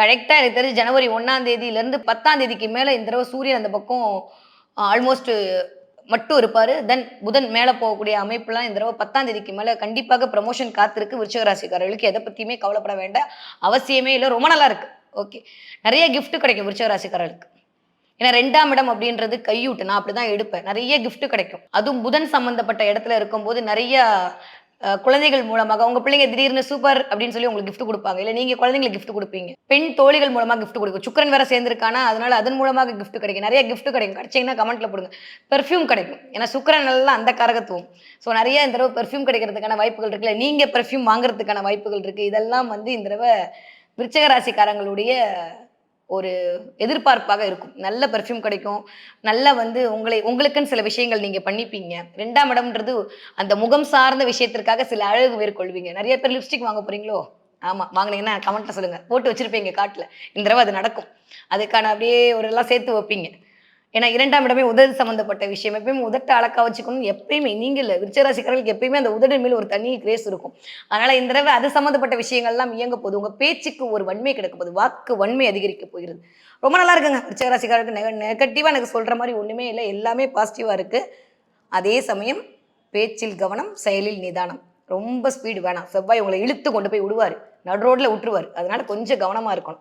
கரெக்டாக எனக்கு தெரிஞ்சு ஜனவரி ஒன்றாம் தேதியிலேருந்து பத்தாம் தேதிக்கு மேலே இந்த தடவை சூரியன் அந்த பக்கம் ஆல்மோஸ்ட் மட்டும் இருப்பார். தென் புதன் மேலே போகக்கூடிய அமைப்புலாம் இந்த தடவை பத்தாம் தேதிக்கு மேலே கண்டிப்பாக ப்ரமோஷன் காத்திருக்கு விருச்சகராசிக்காரர்களுக்கு. எதை பற்றியுமே கவலைப்பட வேண்டாம். அவசியமே இல்லை. ரொம்ப நல்லா இருக்கு. ஓகே நிறைய கிஃப்ட்டு கிடைக்கும் விருச்சகராசிக்காரர்களுக்கு. ஏன்னா ரெண்டாம் இடம் அப்படின்றது கையூட்டு. நான் அப்படிதான் எடுப்பேன். நிறைய கிஃப்ட் கிடைக்கும். அதுவும் புதன் சம்பந்தப்பட்ட இடத்துல இருக்கும்போது நிறைய குழந்தைகள் மூலமாக உங்க பிள்ளைங்க திடீர்னு சூப்பர் அப்படின்னு சொல்லி உங்களுக்கு கிஃப்ட் கொடுப்பாங்க. இல்ல நீங்க குழந்தைங்களுக்கு கிஃப்ட் கொடுப்பீங்க. பெண் தோழிகள் மூலமா கிஃப்ட் கொடுக்கும் சுக்கரன் வேற சேர்ந்திருக்கானா? அதனால அதன் மூலமாக கிஃப்ட் கிடைக்கும். நிறைய கிஃப்ட் கிடைக்கும். கிடைச்சிங்கன்னா கமெண்ட்ல போடுங்க. பெர்ஃப்யூம் கிடைக்கும். ஏன்னா சுக்கரன் எல்லாம் அந்த காரகத்துவம். ஸோ நிறைய இந்த தடவை பெர்ஃப்யூம் கிடைக்கிறதுக்கான வாய்ப்புகள் இருக்குல்ல? நீங்க பெர்ஃப்யூம் வாங்குறதுக்கான வாய்ப்புகள் இருக்கு. இதெல்லாம் வந்து இந்த தடவை விருச்சக ராசிக்காரங்களுடைய ஒரு எதிர்பார்ப்பாக இருக்கும். நல்ல பெர்ஃப்யூம் கிடைக்கும். நல்ல வந்து உங்களை உங்களுக்குன்னு சில விஷயங்கள் நீங்க பண்ணிப்பீங்க. ரெண்டாம் இடம்ன்றது அந்த முகம் சார்ந்த விஷயத்திற்காக சில அழகு மேற்கொள்வீங்க. நிறைய பேர் லிப்ஸ்டிக் வாங்க போறீங்களோ? ஆமா. வாங்கினீங்கன்னா கமெண்ட்ல சொல்லுங்க. போட்டு வச்சிருப்பீங்க காட்டுல. இந்த தடவை அது நடக்கும். அதுக்கான அப்படியே ஒரு எல்லாம் சேர்த்து வைப்பீங்க. ஏன்னா இரண்டாம் இடமே உதடு சம்மந்தப்பட்ட விஷயம். எப்பயுமே உதட்டை அழக்கா வச்சுக்கணும். எப்பயுமே நீங்கள் இல்லை விருச்சராசிக்காரர்களுக்கு எப்பயுமே அந்த உதடு மேல் ஒரு தனி கிரேஸ் இருக்கும். அதனால இந்த தடவை அது சம்மந்தப்பட்ட விஷயங்கள்லாம் இயங்க போகுது. உங்க பேச்சுக்கு ஒரு வன்மை கிடைக்க போகுது. வாக்கு வன்மை அதிகரிக்க போகிறது. ரொம்ப நல்லா இருக்குங்க. விருச்சராசிக்காரருக்கு நெக நெகட்டிவாக எனக்கு சொல்ற மாதிரி ஒன்றுமே இல்லை. எல்லாமே பாசிட்டிவாக இருக்கு. அதே சமயம் பேச்சில் கவனம் செயலில் நிதானம். ரொம்ப ஸ்பீடு வேணாம். செவ்வாய் உங்களை இழுத்து கொண்டு போய் விடுவார். நடு ரோட்ல விட்டுருவார் அதனால கொஞ்சம் கவனமா இருக்கணும்.